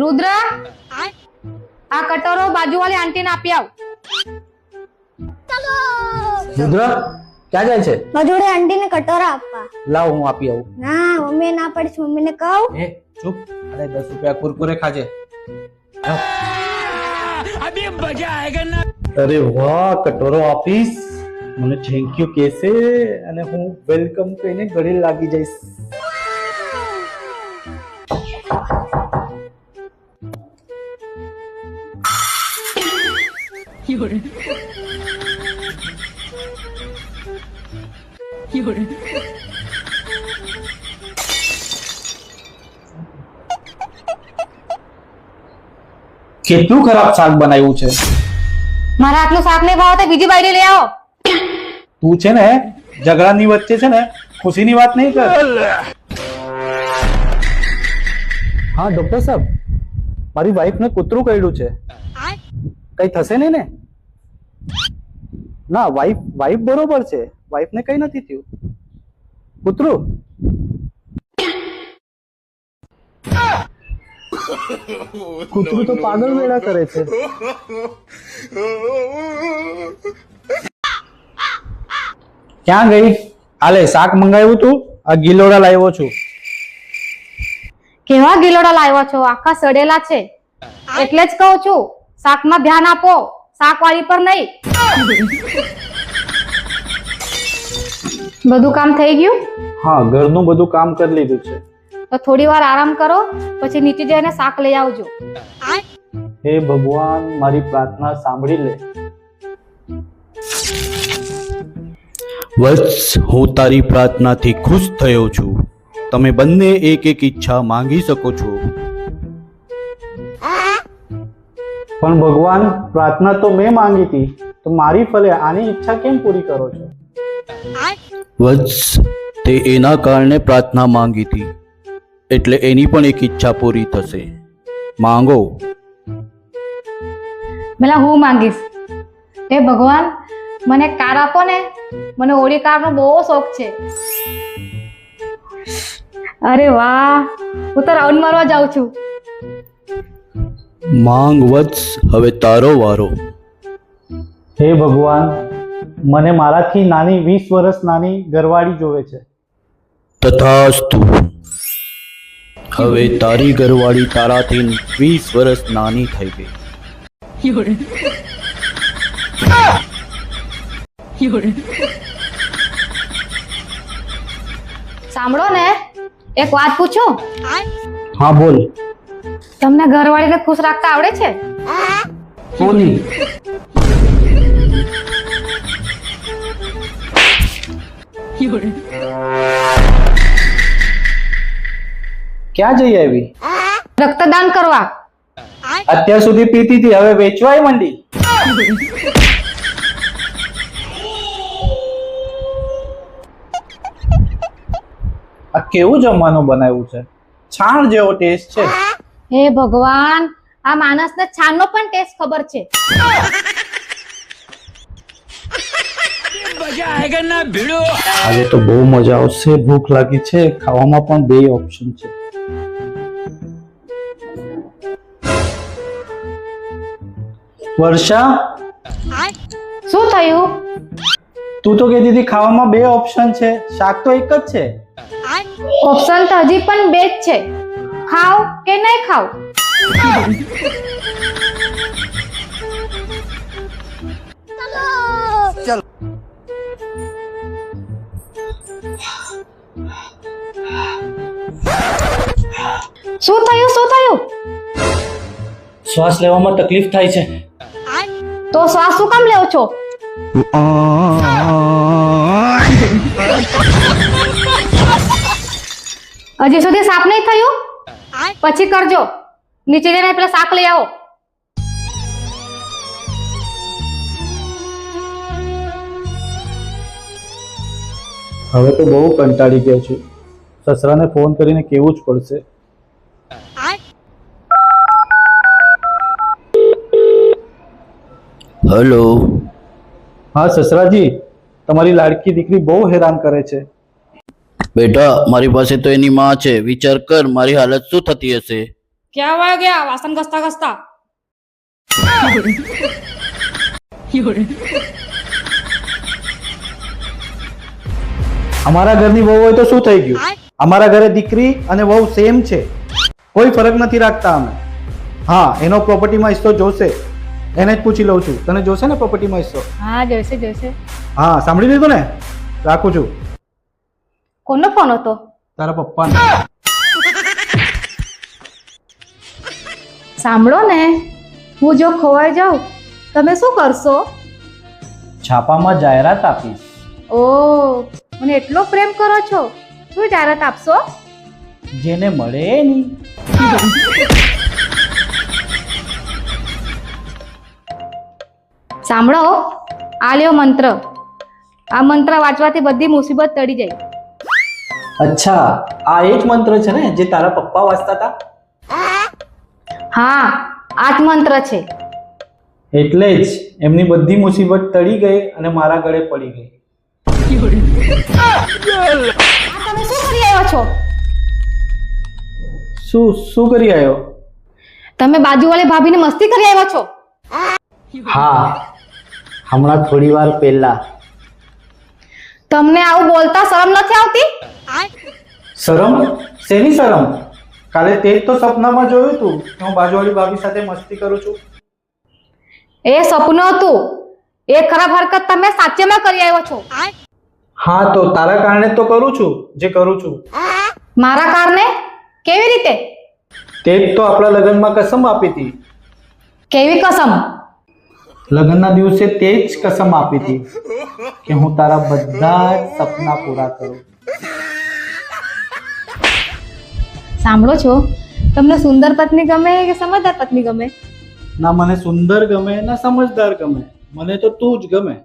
રુદ્ર? આ કટોરો બાજુવાળી આંટીને આપી આવ. રુદ્ર ક્યાં જાય છે? મજૂરે આંટીને કટોરા આપવા. લાવ હું આપી આવું. ના મમ્મી ના પડીશ મમ્મીને કહું. એ ચૂપ. અરે 10 રૂપિયા કુરકુરે ખાજે. લાવ. અરે વાહ કટોરો આપીશ. મને થેન્ક યુ કેસે અને હું વેલકમ કહીને ગળે લાગી જઈશ. કેટલું ખરાબ શાક બનાવ્યું છે? મારા આટલું શાક નહીં ભાવ તો બીજી બાયડી લઈ આવો. તું છે ને ઝઘડાની વચ્ચે છે ને ખુશીની વાત નહીં કર. હા ડોક્ટર સાહેબ મારી વાઈફને કૂતરું કર્યું છે. કઈ થશે નહીં ને? ના વાઈફ વાઈફ બરોબર છે. વાઈફને કઈ નથી થયું. કૂતરું કૂતરું તો પાગલ વેળા કરે છે. ક્યાં ગઈ? હાલે, શાક મંગાવ્યું તું? આ ગિલોડા લાવ્યો છું. કેવા ગિલોડા લાવ્યા છો? આખા સડેલા છે. એટલે જ કહું છું. શાકમાં ધ્યાન આપો. શાકવાળી પર નહીં. બધું કામ થઈ ગયું? હા ઘરનું બધું કામ કરી લીધું છે. તો થોડી વાર આરામ કરો પછી નીચે જઈને શાક લઈ આવજો. હે ભગવાન મારી પ્રાર્થના સાંભળી લે. વત્સ હું તારી પ્રાર્થનાથી ખુશ થયો છું. તમે બંને એક એક ઈચ્છા માંગી શકો છો. પણ ભગવાન પ્રાર્થના તો મેં માંગી હતી તો મારી ફલે આની ઈચ્છા કેમ પૂરી કરો છો? વત્સ તે એના કારણે પ્રાર્થના માંગી હતી એટલે એની પણ એક ઈચ્છા પૂરી થશે. માંગો. પેલા હું માંગીશ. હે ભગવાન મને કાર આપો ને. મને ઓડી કારનો બહુ શોખ છે. અરે વાહ હું તો રાઉન્ડ મારવા જાઉં છું. માંગ વત્સ હવે તારો વારો. હે ભગવાન મને મારાથી નાની વીસ વર્ષ નાની ઘરવાળી જોવે છે. તથાસ્તુ. હવે તારી ઘરવાળી તારાથી વીસ વર્ષ નાની થઈ ગઈ. સાંભળો ને એક વાત પૂછું? હા બોલ. તમને ઘરવાળીને ખુશ રાખતા આવડે છે? કોની ક્યાં જઈ આવી? રક્તદાન કરવા. અત્યાર સુધી પીતી હતી હવે વેચવાય મંડી. આ કેવું જમવાનું બનાવ્યું છે? છાણ જેવો ટેસ્ટ છે. હે ભગવાન આ માણસને છાનનો પણ ટેસ્ટ ખબર છે. આજે તો બહુ મજા આવશે ભૂખ લાગી છે ખાવામાં પણ બે ઓપ્શન છે. વર્ષા? શું થયું? તું તો કહેતી હતી ખાવામાં બે ઓપ્શન છે શાક તો એક જ છે. ઓપ્શન તો હજી પણ બે જ છે. ખાવ કે નહીં ખાવ શું થયું શું થયું? શ્વાસ લેવામાં તકલીફ થાય છે. તો શ્વાસ શું કામ લેવો છો? હજી સુધી સાફ નહીં થયું? પછી કરજો. નીચે જઈને પેલા શાક લઈ આવો. હવે તો બહુ કંટાળી ગયો છું. સસરાને ફોન કરીને કેવું જ પડશે. હલો. હા સસરાજી તમારી લાડકી દીકરી બહુ હેરાન કરે છે. બેટા મારી પાસે તો એની માં છે. વિચાર કર મારી હાલત શું થતી હશે? ક્યાં વાયો ગયા? વાસણ ઘસતા ઘસતા. અમારા ઘરની વહુ હોય તો શું થઈ ગયું? અમારા ઘરે દીકરી અને વહુ સેમ છે. કોઈ ફરક નથી રાખતા અમે. હા એનો પ્રોપર્ટીમાં હિસ્સો જોશે. એને જ પૂછી લઉં છું. તને જોશે ને પ્રોપર્ટીમાં હિસ્સો? હા જોશે જોશે. હા સાંભળી લીધું ને? રાખું છું. કોનો ફોન હતો? તારા પપ્પાને. સાંભળો ને હું જો ખોવાઈ જાઉં તમે શું કરશો? છાપામાં જાહેરાત આપીશ. ઓ મને એટલો પ્રેમ કરો છો. શું જાહેરાત આપશો? જેને મળે નહીં. સાંભળો આ લ્યો મંત્ર. આ મંત્ર વાંચવાથી બધી મુસીબત તળી જાય. અચ્છા આ એ જ મંત્ર છે ને જે તારા પપ્પા વાંચતા હતા? હા આ જ મંત્ર છે. એટલે જ એમની બધી મુસીબત ટળી ગઈ અને મારા ગળે પડી ગઈ. તમે શું કરી આવ્યો છો? શું શું કરી આવ્યો? તમે બાજુવાળી ભાભીને મસ્તી કરી આવ્યા છો? હા હમણાં થોડી વાર પહેલા તમને આવું બોલતા શરમ નથી આવતી? શરમ? શેની શરમ? કાલે તે જ તો સપનામાં જોયું તું. હું બાજુવાળી ભાભી સાથે મસ્તી કરું છું. એ સપનું હતું. એ ખરાબ હરકત તમે સાચેમાં કરી આવ્યો છો. હા તો તારા કારણે તો કરું છું જે કરું છું. મારા કારણે? કેવી રીતે? તે જ તો આપણા લગ્નમાં કસમ આપી હતી. કેવી કસમ? લગ્નના દિવસે તે જ કસમ આપી હતી કે હું તારા બધા જ સપના પૂરા કરું. સાંભળો છો? તમને સુંદર પત્ની ગમે કે સમજદાર પત્ની ગમે? ના મને સુંદર ગમે ના સમજદાર ગમે. મને તો તું જ ગમે.